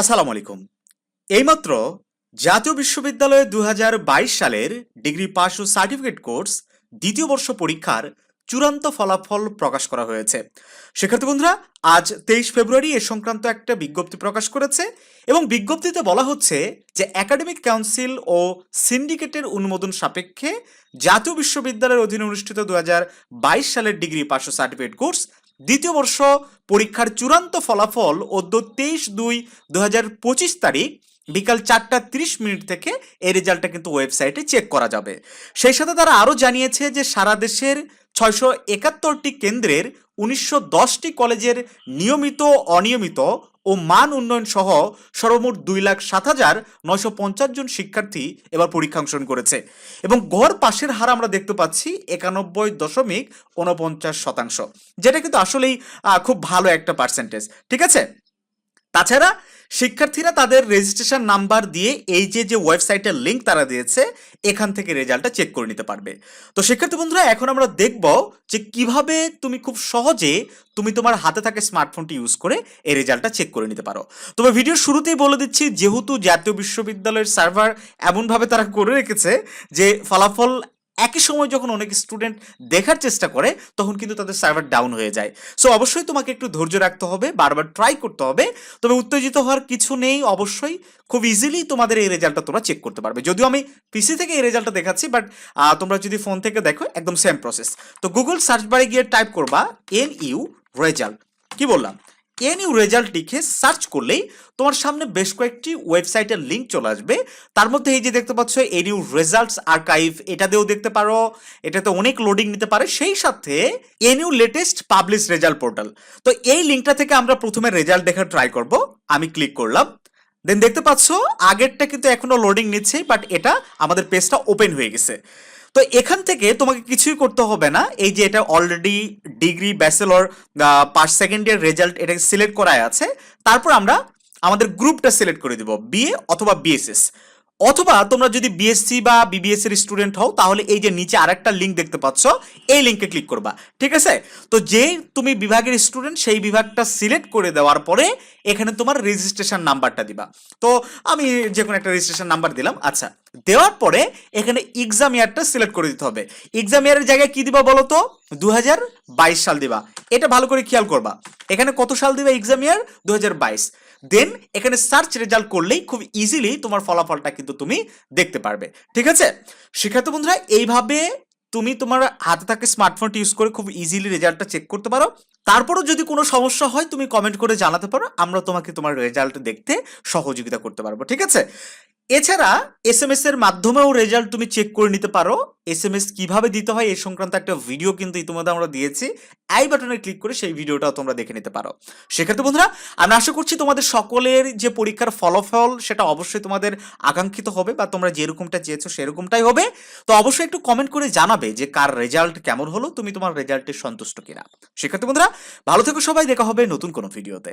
আসসালামু আলাইকুম। এইমাত্র জাতীয় বিশ্ববিদ্যালয়ে দুহাজার বাইশ সালের ডিগ্রি পাস ও সার্টিফিকেট কোর্স দ্বিতীয় বর্ষ পরীক্ষার চূড়ান্ত ফলাফল প্রকাশ করা হয়েছে। শিক্ষার্থী বন্ধুরা, আজ তেইশ ফেব্রুয়ারি এ সংক্রান্ত একটা বিজ্ঞপ্তি প্রকাশ করেছে এবং বিজ্ঞপ্তিতে বলা হচ্ছে যে একাডেমিক কাউন্সিল ও সিন্ডিকেটের অনুমোদন সাপেক্ষে জাতীয় বিশ্ববিদ্যালয়ের অধীনে অনুষ্ঠিত দুই হাজার বাইশ সালের ডিগ্রি পাস ও সার্টিফিকেট কোর্স দ্বিতীয় বর্ষ পরীক্ষার চূড়ান্ত ফলাফল অদ্য তেইশ দুই দু তারিখ বিকাল চারটা তিরিশ মিনিট থেকে এই রেজাল্টটা কিন্তু ওয়েবসাইটে চেক করা যাবে। সেই সাথে তারা আরও জানিয়েছে যে সারা দেশের ছয়শো একাত্তরটি কেন্দ্রের উনিশশো দশটি কলেজের নিয়মিত অনিয়মিত ও মান উন্নয়ন সহ সর্বমোট দুই লাখ সাত হাজার নয়শো পঞ্চাশ জন শিক্ষার্থী এবার পরীক্ষা অংশগ্রহণ করেছে এবং গড় পাশের হার আমরা দেখতে পাচ্ছি একানব্বই দশমিক উনপঞ্চাশ শতাংশ, যেটা কিন্তু আসলেই খুব ভালো একটা পার্সেন্টেজ ঠিক আছে? তাছাড়া শিক্ষার্থীরা তাদের রেজিস্ট্রেশন নাম্বার দিয়ে এই যে যে ওয়েবসাইটের লিঙ্ক তারা দিয়েছে, এখান থেকে রেজাল্টটা চেক করে নিতে পারবে। তো শিক্ষার্থী বন্ধুরা, এখন আমরা দেখব যে কীভাবে তুমি খুব সহজে তুমি তোমার হাতে থাকা স্মার্টফোনটি ইউজ করে এই রেজাল্টটা চেক করে নিতে পারো। তবে ভিডিওর শুরুতেই বলে দিচ্ছি, যেহেতু জাতীয় বিশ্ববিদ্যালয়ের সার্ভার এমনভাবে তারা করে রেখেছে যে ফলাফল একই সময় যখন অনেক স্টুডেন্ট দেখার চেষ্টা করে, তখন কিন্তু তাদের সার্ভার ডাউন হয়ে যায়। সো অবশ্যই তোমাকে একটু ধৈর্য রাখতে হবে, বারবার ট্রাই করতে হবে। তবে উত্তেজিত হওয়ার কিছু নেই, অবশ্যই খুব ইজিলি তোমাদের এই রেজাল্টটা তোমরা চেক করতে পারবে। যদিও আমি পিসি থেকে এই রেজাল্টটা দেখাচ্ছি বাট তোমরা যদি ফোন থেকে দেখো, একদম সেম প্রসেস তো গুগল সার্চ বারে গিয়ে টাইপ করবা এন ইউ রেজাল্ট কি বললাম? এন ইউ রেজাল্ট লিখে সার্চ করলেই তোমার সামনে বেশ কয়েকটি ওয়েবসাইটের লিঙ্ক চলে আসবে। তার মধ্যে এই যে দেখতে পাচ্ছ এন ইউ রেজাল্টস আর্কাইভ এটা দিয়েও দেখতে পারো। এটাতে অনেক লোডিং নিতে পারে। সেই সাথে N U latest publish result portal তো এই লিঙ্কটা থেকে আমরা প্রথমে রেজাল্ট দেখার ট্রাই করব। আমি ক্লিক করলাম। দেন দেখতে পাচ্ছ, আগেরটা কিন্তু এখনও লোডিং নিচ্ছে বাট এটা আমাদের পেজটা ওপেন হয়ে গেছে। তো এখান থেকে তোমাকে কিছুই করতে হবে না। এই যে এটা অলরেডি ডিগ্রি ব্যাচেলর পাঁচ সেকেন্ড ইয়ার রেজাল্ট এটা সিলেক্ট করায় আছে। তারপর আমরা আমাদের গ্রুপটা সিলেক্ট করে দিব বিএ অথবা বিএসএস অথবা তোমরা যদি বিএসসি বা বিবিএস এর স্টুডেন্ট হও, তাহলে এই যে নিচে আরেকটা লিঙ্ক দেখতে পাচ্ছ, এই লিঙ্কে ক্লিক করবা, ঠিক আছে? তো যে তুমি বিভাগের স্টুডেন্ট সেই বিভাগটা সিলেক্ট করে দেওয়ার পরে এখানে তোমার রেজিস্ট্রেশন নাম্বারটা দিবা। তো আমি যে কোনো একটা রেজিস্ট্রেশন নাম্বার দিলাম আচ্ছা দেওয়ার পরে এখানে এক্সাম ইয়ারটা সিলেক্ট করে দিতে হবে। এক্সাম ইয়ারের জায়গায় কি দিবা বলো তো? দু হাজার বাইশ সাল দিবা। এটা ভালো করে খেয়াল করবা। এখানে কত সাল দিবা এক্সাম ইয়ার দু হাজার বাইশ। দেন এখানে সার্চ রেজাল্ট করলেই খুব ইজিলি তোমার ফলাফলটা কিন্তু তুমি দেখতে পারবে। ঠিক আছে? শিক্ষার্থী বন্ধুরা, এইভাবে তুমি তোমার হাতে থাকে স্মার্টফোনটি ইউজ করে খুব ইজিলি রেজাল্টটা চেক করতে পারো। তারপরও যদি কোনো সমস্যা হয়, তুমি কমেন্ট করে জানাতে পারো। আমরা তোমাকে তোমার রেজাল্ট দেখতে সহযোগিতা করতে পারব। ঠিক আছে? এছাড়া এস এম এস এর মাধ্যমেও রেজাল্ট তুমি চেক করে নিতে পারো। এস এম এস কীভাবে দিতে হয় এই সংক্রান্ত একটা ভিডিও কিন্তু ইতিমধ্যে আমরা দিয়েছি। আই বাটনে ক্লিক করে সেই ভিডিওটাও তোমরা দেখে নিতে পারো। সেক্ষেত্রে বন্ধুরা, আমি আশা করছি তোমাদের সকলের যে পরীক্ষার ফলাফল সেটা অবশ্যই তোমাদের আকাঙ্ক্ষিত হবে বা তোমরা যেরকমটা চেয়েছো সেরকমটাই হবে। তো অবশ্যই একটু কমেন্ট করে জানাবে যে কার রেজাল্ট কেমন হলো, তুমি তোমার রেজাল্টে সন্তুষ্ট কিনা। সেক্ষেত্রে বন্ধুরা, ভালো থেকো সবাই, দেখা হবে নতুন কোনো ভিডিওতে